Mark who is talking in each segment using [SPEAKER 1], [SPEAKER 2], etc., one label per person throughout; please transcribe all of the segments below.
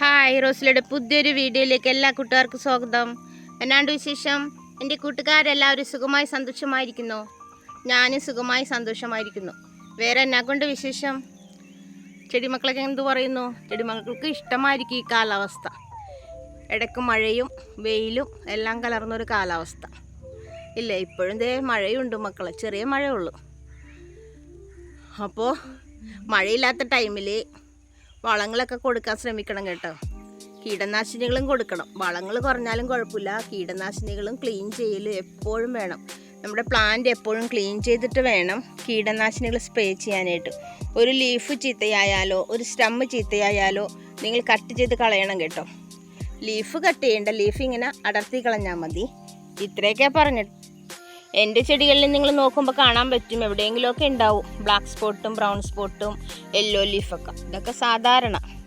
[SPEAKER 1] Hi റോസിലയുടെ പുതിയൊരു വീഡിയോയിലേക്ക് എല്ലാ കൂട്ടുകാർക്കും സ്വാഗതം. എന്നാണ്ട് വിശേഷം? എന്റെ കൂട്ടുകാരെല്ലാവരും സുഖമായി സന്തോഷമായിരിക്കുന്നു. ഞാനും സുഖമായി സന്തോഷമായിരിക്കുന്നു. വേറെ എന്നാ കൊണ്ട് വിശേഷം? ചെടിമക്കളൊക്കെ എന്തു പറയുന്നു? ചെടിമക്കൾക്ക് ഇഷ്ടമായിരിക്കും ഈ കാലാവസ്ഥ. ഇടയ്ക്ക് മഴയും വെയിലും എല്ലാം കലർന്നൊരു കാലാവസ്ഥ. ഇല്ല ഇപ്പോഴും ദേ മഴയുണ്ട് മക്കളെ ചെറിയ മഴയുള്ളൂ. അപ്പോൾ മഴയില്ലാത്ത ടൈമിൽ വളങ്ങളൊക്കെ കൊടുക്കാൻ ശ്രമിക്കണം കേട്ടോ. കീടനാശിനികളും കൊടുക്കണം. വളങ്ങൾ കുറഞ്ഞാലും കുഴപ്പമില്ല. കീടനാശിനികളും ക്ലീൻ ചെയ്യൽ എപ്പോഴും വേണം. നമ്മുടെ പ്ലാന്റ് എപ്പോഴും ക്ലീൻ ചെയ്തിട്ട് വേണം കീടനാശിനികൾ സ്പ്രേ ചെയ്യാനായിട്ട്. ഒരു ലീഫ് ചീത്തയായാലോ ഒരു സ്റ്റമ്മ് ചീത്തയായാലോ നിങ്ങൾ കട്ട് ചെയ്ത് കളയണം കേട്ടോ. ലീഫ് കട്ട് ചെയ്യേണ്ട ലീഫ് ഇങ്ങനെ അടർത്തി കളഞ്ഞാൽ മതി. ഇത്രയൊക്കെ പറഞ്ഞിട്ട് എന്റെ ചെടികളിൽ നിങ്ങൾ നോക്കുമ്പോൾ കാണാൻ പറ്റും എവിടെയെങ്കിലുമൊക്കെ ഉണ്ടാവും. ബ്ലാക്ക് സ്പോട്ടും ബ്രൗൺ സ്പോട്ടും യെല്ലോ ലീഫൊക്കെ ഇതൊക്കെ സാധാരണ.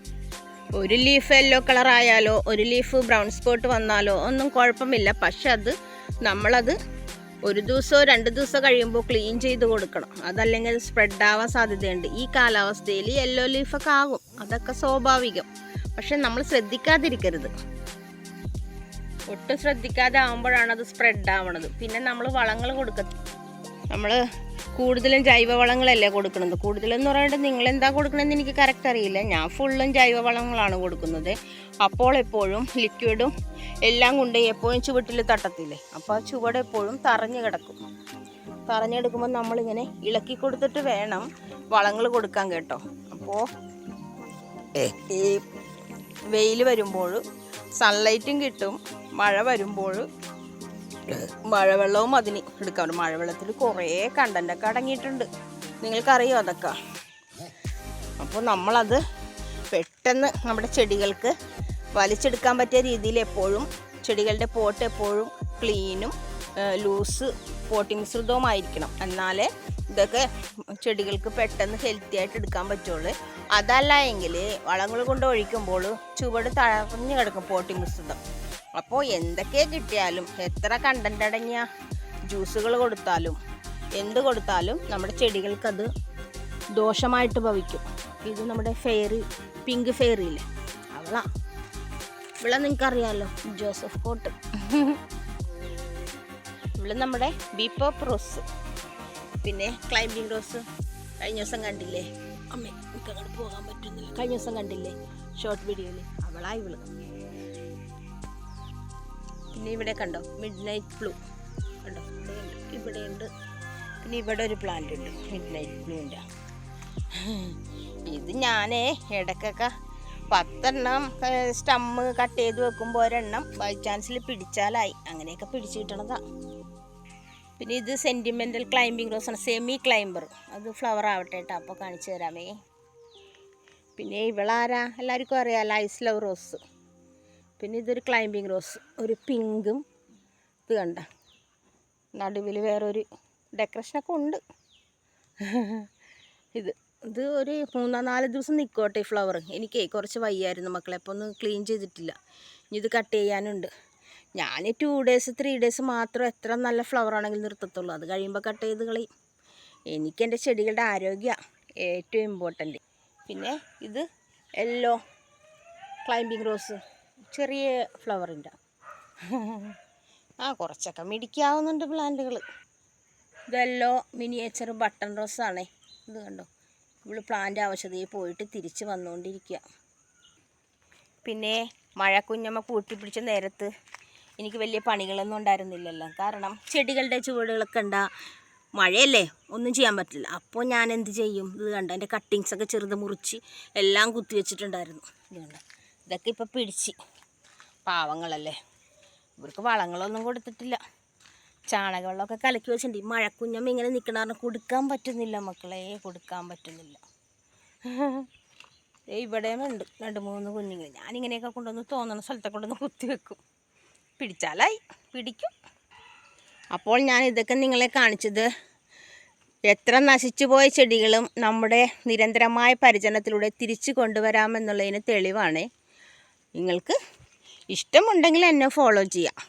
[SPEAKER 1] ഒരു ലീഫ് യെല്ലോ കളർ ആയാലോ ഒരു ലീഫ് ബ്രൗൺ സ്പോട്ട് വന്നാലോ ഒന്നും കുഴപ്പമില്ല. പക്ഷെ അത് നമ്മളത് ഒരു ദിവസമോ രണ്ട് ദിവസം കഴിയുമ്പോൾ ക്ലീൻ ചെയ്ത് കൊടുക്കണം. അതല്ലെങ്കിൽ അത് സ്പ്രെഡ് ആവാൻ സാധ്യതയുണ്ട്. ഈ കാലാവസ്ഥയിൽ യെല്ലോ ലീഫൊക്കെ ആകും. അതൊക്കെ സ്വാഭാവികം. പക്ഷെ നമ്മൾ ശ്രദ്ധിക്കാതിരിക്കരുത്. ഒട്ടും ശ്രദ്ധിക്കാതെ ആകുമ്പോഴാണ് അത് സ്പ്രെഡ് ആവണത്. പിന്നെ നമ്മൾ വളങ്ങൾ കൊടുക്ക നമ്മൾ കൂടുതലും ജൈവ വളങ്ങളല്ലേ കൊടുക്കുന്നത് കൂടുതലെന്ന് പറയുന്നത് നിങ്ങൾ എന്താ കൊടുക്കണമെന്ന് എനിക്ക് കറക്റ്റ് അറിയില്ല. ഞാൻ ഫുള്ളും ജൈവവളങ്ങളാണ് കൊടുക്കുന്നത്. അപ്പോൾ എപ്പോഴും ലിക്വിഡും എല്ലാം കൊണ്ട് എപ്പോഴും ചുവട്ടിൽ തട്ടത്തില്ലേ? അപ്പോൾ ആ ചുവട് എപ്പോഴും തറഞ്ഞു കിടക്കും. തറഞ്ഞെടുക്കുമ്പോൾ നമ്മളിങ്ങനെ ഇളക്കി കൊടുത്തിട്ട് വേണം വളങ്ങൾ കൊടുക്കാൻ കേട്ടോ. അപ്പോൾ ഈ വെയിൽ വരുമ്പോൾ സൺലൈറ്റും കിട്ടും. മഴ വരുമ്പോൾ മഴവെള്ളവും അതിന് എടുക്കാൻ പറ്റും മഴവെള്ളത്തിൽ കുറേ കണ്ടന്റൊക്കെ അടങ്ങിയിട്ടുണ്ട്. നിങ്ങൾക്കറിയോ അതൊക്കെ? അപ്പോൾ നമ്മളത് പെട്ടെന്ന് നമ്മുടെ ചെടികൾക്ക് വലിച്ചെടുക്കാൻ പറ്റിയ രീതിയിൽ എപ്പോഴും ചെടികളുടെ പോട്ട് എപ്പോഴും ക്ലീനും ലൂസ് പോട്ടി മിശ്രിതവുമായിരിക്കണം എന്നാലേ ഇതൊക്കെ ചെടികൾക്ക് പെട്ടെന്ന് ഹെൽത്തി ആയിട്ട് എടുക്കാൻ പറ്റുള്ളൂ. അതല്ല എങ്കിൽ വളങ്ങൾ കൊണ്ട് ഒഴിക്കുമ്പോൾ ചുവട് തഴഞ്ഞു കിടക്കും പോട്ടി മിശ്രിതം. അപ്പോൾ എന്തൊക്കെ കിട്ടിയാലും എത്ര കണ്ടന്റ് അടങ്ങിയ ജ്യൂസുകൾ കൊടുത്താലും എന്ത് കൊടുത്താലും നമ്മുടെ ചെടികൾക്കത് ദോഷമായിട്ട് ഭവിക്കും. ഇത് നമ്മുടെ ഫെയറി പിങ്ക് ഫെയറിയില്ലേ അവളാ. ഇവിടെ നിങ്ങൾക്കറിയാമല്ലോ ജോസഫ് കോട്ട്. ഇവിടെ നമ്മുടെ ബീപ്പോപ്പ് റോസ് പിന്നെ ക്ലൈംബിംഗ് റോസ് കഴിഞ്ഞ ദിവസം കണ്ടില്ലേ? അമ്മേ എനിക്ക് അങ്ങോട്ട് പോകാൻ പറ്റുന്നില്ല. കഴിഞ്ഞ ദിവസം കണ്ടില്ലേ ഷോർട്ട് വീഡിയോയിൽ അവളാ ഇവൾ. പിന്നെ ഇവിടെ കണ്ടോ മിഡ് നൈറ്റ് ബ്ലൂ കണ്ടോ ഇവിടെയുണ്ട് ഇവിടെയുണ്ട് പിന്നെ ഇവിടെ ഒരു പ്ലാന്റ് ഉണ്ട് മിഡ് നൈറ്റ് ബ്ലൂവിന്റെ ഇത് ഞാനേ ഇടയ്ക്കൊക്കെ പത്തെണ്ണം സ്റ്റമ്മ് കട്ട് ചെയ്ത് വെക്കുമ്പോൾ ഒരെണ്ണം ബൈ ചാൻസിൽ പിടിച്ചാലായി. അങ്ങനെയൊക്കെ പിടിച്ചു കിട്ടണതാ. പിന്നെ ഇത് സെന്റിമെന്റൽ ക്ലൈമ്പിംഗ് റോസ് ആണ് സെമി ക്ലൈംബർ അത് ഫ്ലവർ ആവട്ടെ കേട്ടോ അപ്പോൾ കാണിച്ചു തരാമേ. പിന്നെ ഇവളാരാ? എല്ലാവർക്കും അറിയാമല്ലോ ഐസ് ലവ് റോസ് പിന്നെ ഇതൊരു ക്ലൈമ്പിംഗ് റോസ് ഒരു പിങ്കും. ഇത് കണ്ട നടുവിൽ വേറൊരു ഡെക്കറേഷനൊക്കെ ഉണ്ട്. ഇത് ഇത് ഒരു മൂന്നോ നാല് ദിവസം നിൽക്കോട്ടെ ഈ ഫ്ലവർ എനിക്കേ കുറച്ച് വയ്യായിരുന്നു മക്കളെ അപ്പോൾ ഒന്ന് ക്ലീൻ ചെയ്തിട്ടില്ല. ഇനി ഇത് കട്ട് ചെയ്യാനുണ്ട്. ഞാൻ ടു ഡേയ്സ് ത്രീ ഡേയ്സ് മാത്രം എത്ര നല്ല ഫ്ലവർ ആണെങ്കിൽ നിർത്തത്തുള്ളൂ. അത് കഴിയുമ്പോൾ കട്ട് ചെയ്ത് കളയും. എനിക്ക് എന്റെ ചെടികളുടെ ആരോഗ്യ ഏറ്റവും ഇമ്പോർട്ടന്റ് പിന്നെ ഇത് യെല്ലോ ക്ലൈമ്പിംഗ് റോസ് ചെറിയ ഫ്ലവറിന്റെ ആ കുറച്ചൊക്കെ മിടിക്കാവുന്നുണ്ട് പ്ലാന്റുകൾ ഇതെല്ലോ മിനിയേച്ചർ ബട്ടൺ റോസാണേ ഇത് കണ്ടോ? ഇവൾ പ്ലാന്റ് ആവശ്യതയിൽ പോയിട്ട് തിരിച്ച് വന്നുകൊണ്ടിരിക്കുക പിന്നെ മഴ കുഞ്ഞമ്മ കൂട്ടിപ്പിടിച്ച നേരത്ത് എനിക്ക് വലിയ പണികളൊന്നും ഉണ്ടായിരുന്നില്ലല്ലോ. കാരണം ചെടികളുടെ ചുവടുകളൊക്കെ ഉണ്ടാ മഴയല്ലേ? ഒന്നും ചെയ്യാൻ പറ്റില്ല. അപ്പോൾ ഞാൻ എന്ത് ചെയ്യും? ഇത് കണ്ട? എന്റെ കട്ടിങ്സൊക്കെ ചെറുത് മുറിച്ച് എല്ലാം കുത്തി വെച്ചിട്ടുണ്ടായിരുന്നു. ഇത് ഇതൊക്കെ ഇപ്പോൾ പിടിച്ച്. പാവങ്ങളല്ലേ? ഇവർക്ക് വളങ്ങളൊന്നും കൊടുത്തിട്ടില്ല. ചാണകവെള്ളമൊക്കെ കലക്കി വെച്ചിട്ടുണ്ട്. ഈ മഴക്കുഞ്ഞമ്മ ഇങ്ങനെ നിൽക്കണ കാരണം കൊടുക്കാൻ പറ്റുന്നില്ല മക്കളെ. കൊടുക്കാൻ പറ്റുന്നില്ല. ഇവിടെയും ഉണ്ട്. രണ്ട് മൂന്ന് കുഞ്ഞുങ്ങൾ. ഞാനിങ്ങനെയൊക്കെ കൊണ്ടുവന്ന് തോന്നുന്ന സ്ഥലത്തെ കൊണ്ടുവന്ന് കുത്തി വെക്കും. പിടിച്ചാലായി. പിടിക്കും. അപ്പോൾ ഞാൻ ഇതൊക്കെ നിങ്ങളെ കാണിച്ചത് എത്ര നശിച്ചു പോയ ചെടികളും നമ്മുടെ നിരന്തരമായ പരിചരണത്തിലൂടെ തിരിച്ചു കൊണ്ടുവരാമെന്നുള്ളതിന് തെളിവാണ്. നിങ്ങൾക്ക് ഇഷ്ടമുണ്ടെങ്കിൽ എന്നെ ഫോളോ ചെയ്യാം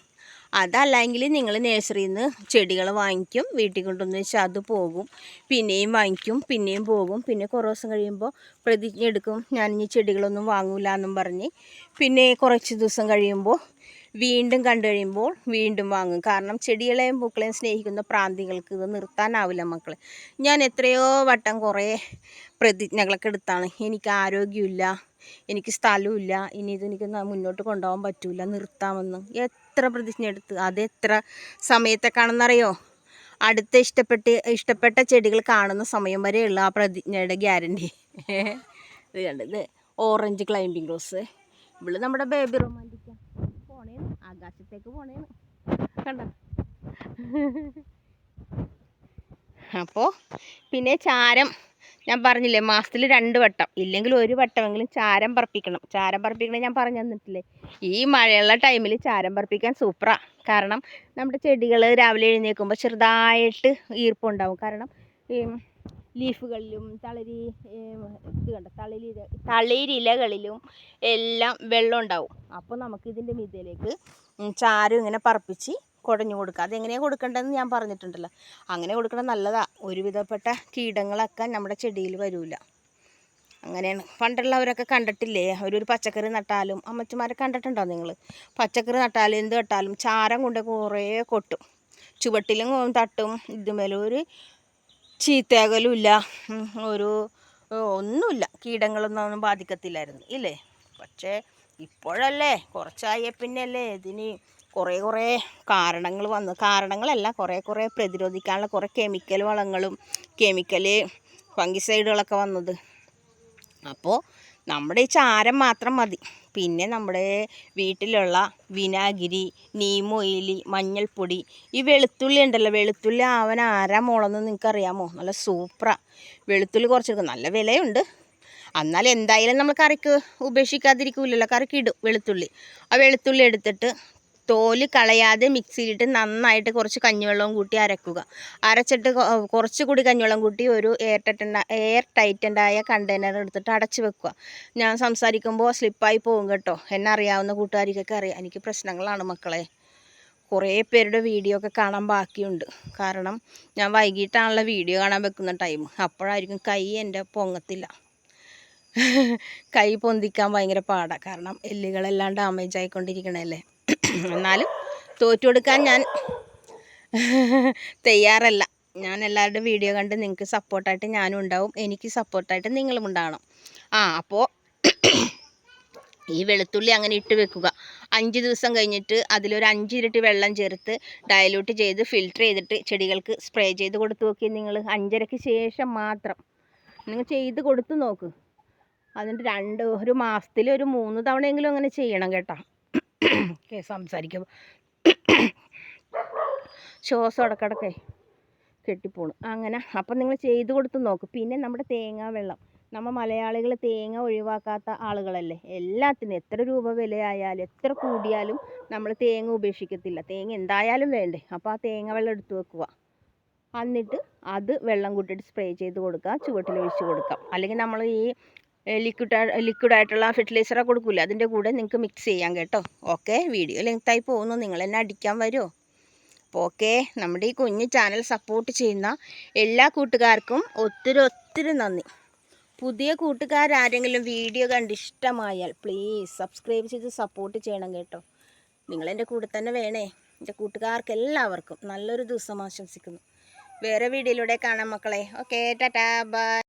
[SPEAKER 1] അതല്ലെങ്കിൽ നിങ്ങൾ നേഴ്സറിയിൽ നിന്ന് ചെടികൾ വാങ്ങിക്കും വീട്ടിൽ കൊണ്ടുവന്ന് വെച്ചാൽ അത് പോകും പിന്നെയും വാങ്ങിക്കും പിന്നെയും പോകും. പിന്നെ കുറേ ദിവസം കഴിയുമ്പോൾ പ്രതിജ്ഞ എടുക്കും ഞാൻ ഇനി ചെടികളൊന്നും വാങ്ങൂല എന്നും പറഞ്ഞ്. പിന്നെ കുറച്ച് ദിവസം കഴിയുമ്പോൾ വീണ്ടും കണ്ടു കഴിയുമ്പോൾ വീണ്ടും വാങ്ങും. കാരണം ചെടികളെയും പൂക്കളെയും സ്നേഹിക്കുന്ന പ്രാന്തികൾക്ക് ഇത് നിർത്താനാവില്ല മക്കളെ. ഞാൻ എത്രയോ വട്ടം കുറേ പ്രതിജ്ഞകളൊക്കെ എടുത്താണ്. എനിക്ക് ആരോഗ്യമില്ല എനിക്ക് സ്ഥലമില്ല ഇനി ഇതെനിക്ക് മുന്നോട്ട് കൊണ്ടുപോകാൻ പറ്റില്ല നിർത്താമെന്ന്. എത്ര പ്രതിജ്ഞ എടുത്ത് എത്ര സമയത്തേക്കാണെന്നറിയോ അടുത്ത ഇഷ്ടപ്പെട്ട് ഇഷ്ടപ്പെട്ട ചെടികൾ കാണുന്ന സമയം വരെയുള്ള ആ പ്രതിജ്ഞയുടെ ഗ്യാരണ്ടി ഇത് കണ്ടത് ഓറഞ്ച് ക്ലൈമ്പിംഗ് റോസ് ഇവൾ നമ്മുടെ ബേബി റൊമാന്റിക്ക പോണേന്ന് ആകാശത്തേക്ക് പോണേന്ന്. കണ്ട? അപ്പോൾ പിന്നെ ചാരം ഞാൻ പറഞ്ഞില്ലേ മാസത്തിൽ രണ്ട് വട്ടം. ഇല്ലെങ്കിൽ ഒരു വട്ടമെങ്കിലും ചാരം പറപ്പിക്കണം. ചാരം പറപ്പിക്കണം ഞാൻ പറഞ്ഞു തന്നിട്ടില്ലേ? ഈ മഴയുള്ള ടൈമിൽ ചാരം പറപ്പിക്കാൻ സൂപ്പറാ കാരണം നമ്മുടെ ചെടികൾ രാവിലെ എഴുന്നേൽക്കുമ്പോൾ ചെറുതായിട്ട് ഈർപ്പുണ്ടാവും കാരണം ഈ ലീഫുകളിലും തളരി ഇത് കണ്ട? തളിരില തളിരിലകളിലും എല്ലാം വെള്ളം ഉണ്ടാവും. അപ്പോൾ നമുക്ക് ഇതിന്റെ മീതയിലേക്ക് ചാരം ഇങ്ങനെ പറപ്പിച്ച് കുഴഞ്ഞു കൊടുക്കുക. അതെങ്ങനെയാണ് കൊടുക്കേണ്ടതെന്ന് ഞാൻ പറഞ്ഞിട്ടുണ്ടല്ലോ. അങ്ങനെ കൊടുക്കണം നല്ലതാ. ഒരുവിധപ്പെട്ട കീടങ്ങളൊക്കെ നമ്മുടെ ചെടിയിൽ വരില്ല അങ്ങനെയാണ്. പണ്ടുള്ളവരൊക്കെ കണ്ടിട്ടില്ലേ? ഒരു പച്ചക്കറി നട്ടാലും അമ്മച്ചിമാരെ കണ്ടിട്ടുണ്ടോ നിങ്ങൾ? പച്ചക്കറി നട്ടാലും എന്ത് നട്ടാലും ചാരം കൊണ്ട് കുറേ കൊട്ടും. ചുവട്ടിലും തട്ടും. ഇതുമേലും ഒരു ചീത്തേകലുമില്ല. ഒരു ഒന്നുമില്ല. കീടങ്ങളൊന്നും ബാധിക്കത്തില്ലായിരുന്നു. ഇല്ലേ? പക്ഷേ ഇപ്പോഴല്ലേ കുറച്ചായ പിന്നല്ലേ. ഇതിന് കുറേ കുറേ കാരണങ്ങൾ വന്നു കാരണങ്ങളല്ല കുറേ കുറേ പ്രതിരോധിക്കാനുള്ള കുറേ കെമിക്കൽ വളങ്ങളും കെമിക്കൽ ഫംഗിസൈഡുകളൊക്കെ വന്നത്. അപ്പോൾ നമ്മുടെ ഈ ചാരം മാത്രം മതി. പിന്നെ നമ്മുടെ വീട്ടിലുള്ള വിനാഗിരി നീം ഓയിൽ മഞ്ഞൾപ്പൊടി ഈ വെളുത്തുള്ളി ഉണ്ടല്ലോ വെളുത്തുള്ളി ആവൻ ആരാ മോളെന്ന് നിങ്ങൾക്ക് അറിയാമോ നല്ല സൂപ്പറാണ് വെളുത്തുള്ളി കുറച്ചെടുക്കും. നല്ല വിലയുണ്ട്. എന്നാൽ എന്തായാലും നമ്മൾ കറിക്ക് ഉപേക്ഷിക്കാതിരിക്കില്ലല്ലോ കറിക്ക് ഇടും വെളുത്തുള്ളി. ആ വെളുത്തുള്ളി എടുത്തിട്ട് തോൽ കളയാതെ മിക്സിയിലിട്ട് നന്നായിട്ട് കുറച്ച് കഞ്ഞിവെള്ളവും കൂട്ടി അരക്കുക. അരച്ചിട്ട് കുറച്ച് കൂടി കഞ്ഞിവെള്ളം കൂട്ടി ഒരു എയർ ടൈറ്റൻ എയർ ടൈറ്റന്റായ കണ്ടെയ്നർ എടുത്തിട്ട് അടച്ചു വെക്കുക. ഞാൻ സംസാരിക്കുമ്പോൾ സ്ലിപ്പായി പോകും കേട്ടോ. എന്നെ അറിയാവുന്ന കൂട്ടുകാരിക്കൊക്കെ അറിയാം. എനിക്ക് പ്രശ്നങ്ങളാണ് മക്കളെ. കുറേ പേരുടെ വീഡിയോ ഒക്കെ കാണാൻ ബാക്കിയുണ്ട്. കാരണം ഞാൻ വൈകിട്ടാണല്ലോ വീഡിയോ കാണാൻ വെക്കുന്ന ടൈം അപ്പോഴായിരിക്കും കൈ എന്റെ പൊങ്ങത്തില്ല. കൈ പൊന്തിക്കാൻ ഭയങ്കര പാടാണ് കാരണം എല്ലുകളെല്ലാം ഡാമേജ് ആയിക്കൊണ്ടിരിക്കണല്ലേ എന്നാലും തോറ്റു കൊടുക്കാൻ ഞാൻ തയ്യാറല്ല. ഞാൻ എല്ലാവരുടെയും വീഡിയോ കണ്ട് നിങ്ങൾക്ക് സപ്പോർട്ടായിട്ട് ഞാനും ഉണ്ടാവും. എനിക്ക് സപ്പോർട്ടായിട്ട് നിങ്ങളും ഉണ്ടാവണം. ആ അപ്പോൾ ഈ വെളുത്തുള്ളി അങ്ങനെ ഇട്ട് വെക്കുക. അഞ്ച് ദിവസം കഴിഞ്ഞിട്ട് അതിലൊരു അഞ്ച് ഇരട്ടി വെള്ളം ചേർത്ത് ഡയലൂട്ട് ചെയ്ത് ഫിൽറ്റർ ചെയ്തിട്ട് ചെടികൾക്ക് സ്പ്രേ ചെയ്ത് കൊടുത്തു നോക്കി നിങ്ങൾ അഞ്ചരയ്ക്ക് ശേഷം മാത്രം. നിങ്ങൾ ചെയ്ത് കൊടുത്ത് നോക്ക്. എന്നിട്ട് രണ്ട് ഒരു മാസത്തിൽ ഒരു മൂന്ന് തവണയെങ്കിലും അങ്ങനെ ചെയ്യണം കേട്ടോ. ഓക്കെ സംസാരിക്കുമ്പോൾ ശ്വാസം ഇടക്കിടക്കെ കെട്ടിപ്പോണു. അങ്ങനെ അപ്പം നിങ്ങൾ ചെയ്ത് കൊടുത്ത് നോക്ക്. പിന്നെ നമ്മുടെ തേങ്ങാ വെള്ളം. നമ്മൾ മലയാളികൾ തേങ്ങ ഒഴിവാക്കാത്ത ആളുകളല്ലേ? എല്ലാത്തിനും എത്ര രൂപ വിലയായാലും എത്ര കൂടിയാലും നമ്മൾ തേങ്ങ ഉപേക്ഷിക്കത്തില്ല. തേങ്ങ എന്തായാലും വേണ്ടേ? അപ്പോൾ ആ തേങ്ങ വെള്ളം എടുത്ത് വെക്കുക. എന്നിട്ട് അത് വെള്ളം കൂട്ടിയിട്ട് സ്പ്രേ ചെയ്ത് കൊടുക്കുക ചുവട്ടിൽ ഒഴിച്ച് കൊടുക്കാം അല്ലെങ്കിൽ നമ്മൾ ഈ ലിക്വിഡ് ലിക്വിഡായിട്ടുള്ള ഫെർട്ടിലൈസറെ കൊടുക്കില്ല അതിന്റെ കൂടെ നിങ്ങൾക്ക് മിക്സ് ചെയ്യാം കേട്ടോ. ഓക്കെ വീഡിയോ ലെങ്ത്തായി പോകുന്നു. നിങ്ങൾ എന്നെ അടിക്കാൻ വരുമോ അപ്പോൾ ഓക്കെ നമ്മുടെ ഈ കുഞ്ഞു ചാനൽ സപ്പോർട്ട് ചെയ്യുന്ന എല്ലാ കൂട്ടുകാർക്കും ഒത്തിരി ഒത്തിരി നന്ദി. പുതിയ കൂട്ടുകാരാരെങ്കിലും വീഡിയോ കണ്ട് ഇഷ്ടമായാൽ പ്ലീസ് സബ്സ്ക്രൈബ് ചെയ്ത് സപ്പോർട്ട് ചെയ്യണം കേട്ടോ. നിങ്ങളെന്റെ കൂടെ തന്നെ വേണേ. എന്റെ കൂട്ടുകാർക്ക് എല്ലാവർക്കും നല്ലൊരു ദിവസം ആശംസിക്കുന്നു. വേറെ വീഡിയോയിലൂടെ കാണാം മക്കളെ. Okay tata bye